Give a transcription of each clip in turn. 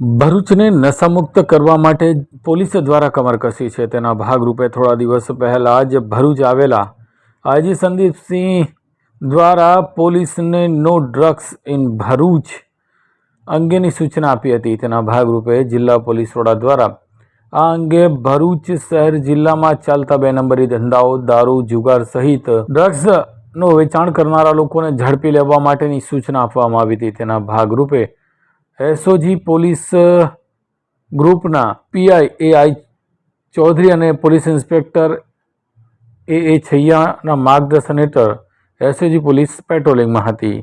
ભરૂચને નશામુક્ત કરવા માટે પોલીસ દ્વારા કમર કસી છે. તેના ભાગરૂપે થોડા દિવસ પહેલાં જ ભરૂચ આવેલા આઈજી સંદીપસિંહ દ્વારા પોલીસને નો ડ્રગ્સ ઇન ભરૂચ અંગેની સૂચના આપી હતી. તેના ભાગરૂપે જિલ્લા પોલીસ વડા દ્વારા આ અંગે ભરૂચ શહેર જિલ્લામાં ચાલતા બે નંબરી ધંધાઓ, દારૂ, જુગાર સહિત ડ્રગ્સનું વેચાણ કરનારા લોકોને ઝડપી લેવા માટેની સૂચના આપવામાં આવી હતી. તેના ભાગરૂપે એસઓજી પોલીસ ગ્રુપના પીઆઈ એ આઈ ચૌધરી અને પોલીસ ઇન્સ્પેક્ટર એ એ છૈયાના માર્ગદર્શન હેઠળ એસઓજી પોલીસ પેટ્રોલિંગમાં હતી.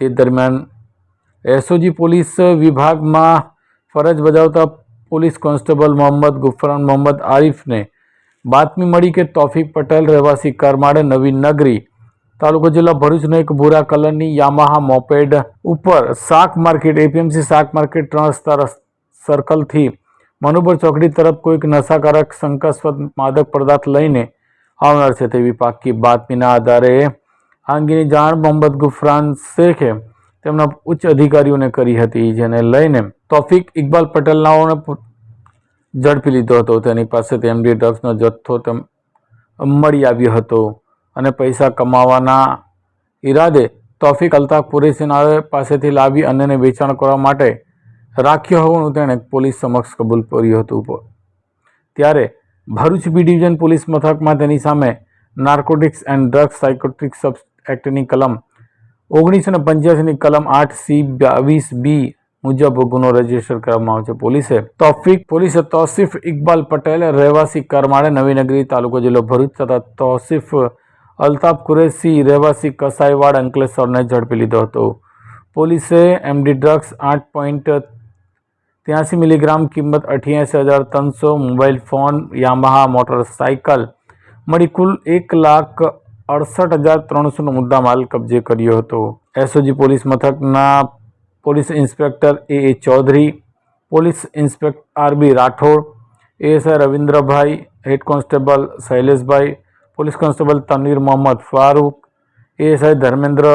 તે દરમિયાન એસઓજી પોલીસ વિભાગમાં ફરજ બજાવતા પોલીસ કોન્સ્ટેબલ મોહમ્મદ ગુફરાન મોહમ્મદ આરિફને બાતમી મળી કે તોફિક પટેલ રહેવાસી કરમાડે નવીન નગરી તાલુકો જિલ્લા ભરૂચનો એક ભૂરા કલરની યામાહા મોપેડ ઉપર શાક માર્કેટ, એપીએમસી શાક માર્કેટ ત્રણ રસ્તા સર્કલથી મનુબર ચોકડી તરફ કોઈક નશાકારક શંકાસ્પદ માદક પદાર્થ લઈને આવનાર છે તેવી પાકી બાતમીના આધારે. આ અંગેની જાણ મોહમ્મદ ગુફરાન શેખે તેમના ઉચ્ચ અધિકારીઓને કરી હતી, જેને લઈને તોફિક ઇકબાલ પટેલનાઓને ઝડપી લીધો હતો. તેની પાસેથી એમડી ડ્રગ્સનો જથ્થો મળી આવ્યો હતો. અને પૈસા કમાવાના ઈરાદે તોફિક અલ્તાફ કુરેશી પાસેથી લાવી અન્યને વેચાણ કરવા માટે રાખ્યો હોવાનું તેણે પોલીસ સમક્ષ કબૂલ કર્યું હતું ત્યારે ભરૂચ બી ડિવિઝન પોલીસ મથકમાં તેની સામે narcotics and drugs psychotropic sub એક્ટની કલમ ઓગણીસો ને પંચ્યાસીની કલમ આઠ સી બાવીસ બી મુજબ ગુનો રજિસ્ટર કરવામાં આવ્યો છે. પોલીસે તોફિક પોલીસે તોસિફ ઇકબાલ પટેલ રહેવાસી કરમાળે નવીનગરી તાલુકો જિલ્લો ભરૂચ તથા તોસિફ અલ્તાફ કુરેશી રહેવાસી કસાઈવાડ અંકલેશ્વરને ઝડપી લીધો હતો પોલીસે એમડી ડ્રગ્સ આઠ પોઈન્ટ ત્યાંસી મિલીગ્રામ કિંમત અઠ્યાસી હજાર ત્રણસો મોબાઈલ ફોન યામાહા મોટરસાઇકલ મળી કુલ એક લાખ અડસઠ હજાર ત્રણસોનો મુદ્દામાલ કબજે કર્યો હતો એસઓજી પોલીસ મથકના police inspector A A Chaudhary police inspector R B Rathod ASI Ravindrabhai head constable Shaileshbhai police constable Tanveer Mohammad Farooq ASI Dharmendra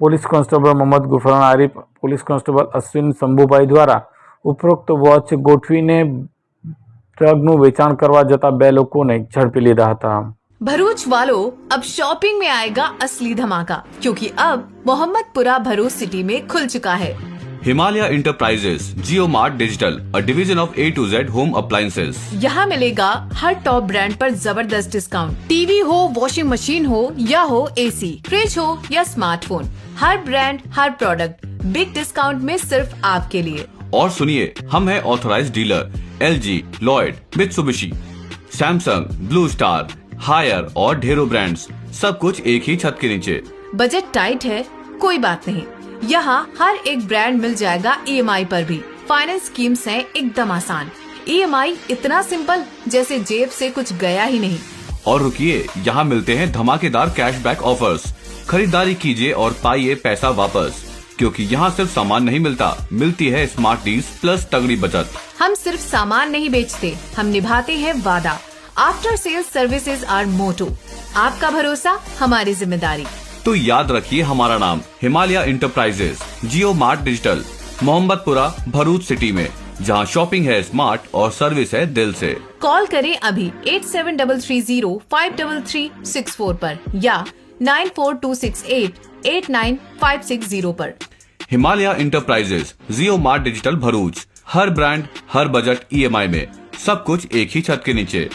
police constable Mohammad Gufran Arif police constable Ashwin Shambhubhai દ્વારા ઉપરોક્ત watch ગોઠવીને ડ્રગનું વેચાણ કરવા જતા બે લોકોને ઝડપી લીધા હતા भरूच वालों अब शॉपिंग में आएगा असली धमाका क्योंकि अब मोहम्मदपुरा भरूच सिटी में खुल चुका है Himalaya Enterprises, Jio mart digital a division of A to Z home appliances. यहाँ मिलेगा हर टॉप ब्रांड पर ज़बरदस्त डिस्काउंट टीवी हो वॉशिंग मशीन हो या हो एसी फ्रिज हो या स्मार्टफ़ोन हर ब्रांड हर प्रोडक्ट बिग डिस्काउंट में सिर्फ़ आपके लिए। और सुनिए हम हैं authorise dealer L G Lloyd Mitsubishi Samsung blue star Haier और ढेरों ब्रांड्स सब कुछ एक ही छत के नीचे। बजट टाइट है कोई बात नहीं। यहाँ हर एक ब्रांड मिल जाएगा ईएमआई पर भी। फाइनेंस स्कीम्स हैं एकदम आसान। ईएमआई इतना सिंपल जैसे जेब से कुछ गया ही नहीं। और रुकिए यहाँ मिलते हैं धमाकेदार कैशबैक ऑफर्स खरीदारी कीजिए और पाइए पैसा वापस। क्योंकि यहाँ सिर्फ़ सामान नहीं मिलता मिलती है स्मार्ट डील्स प्लस तगड़ी बचत। हम सिर्फ़ सामान नहीं बेचते हम निभाते हैं वादा। After sales services our motto आपका भरोसा हमारी ज़िम्मेदारी। तो याद रखिए हमारा नाम Himalaya enterprises Jio mart digital Mohammadpura Bharuch city में जहाँ शॉपिंग है स्मार्ट और सर्विस है दिल से। कॉल करें अभी eight seven double three zero five double three six four पर या nine four two six eight eight nine five six zero पर। Himalaya enterprises Jio mart digital Bharuch. हर ब्रांड हर बजट ईएमआई में सब कुछ एक ही छत के नीचे।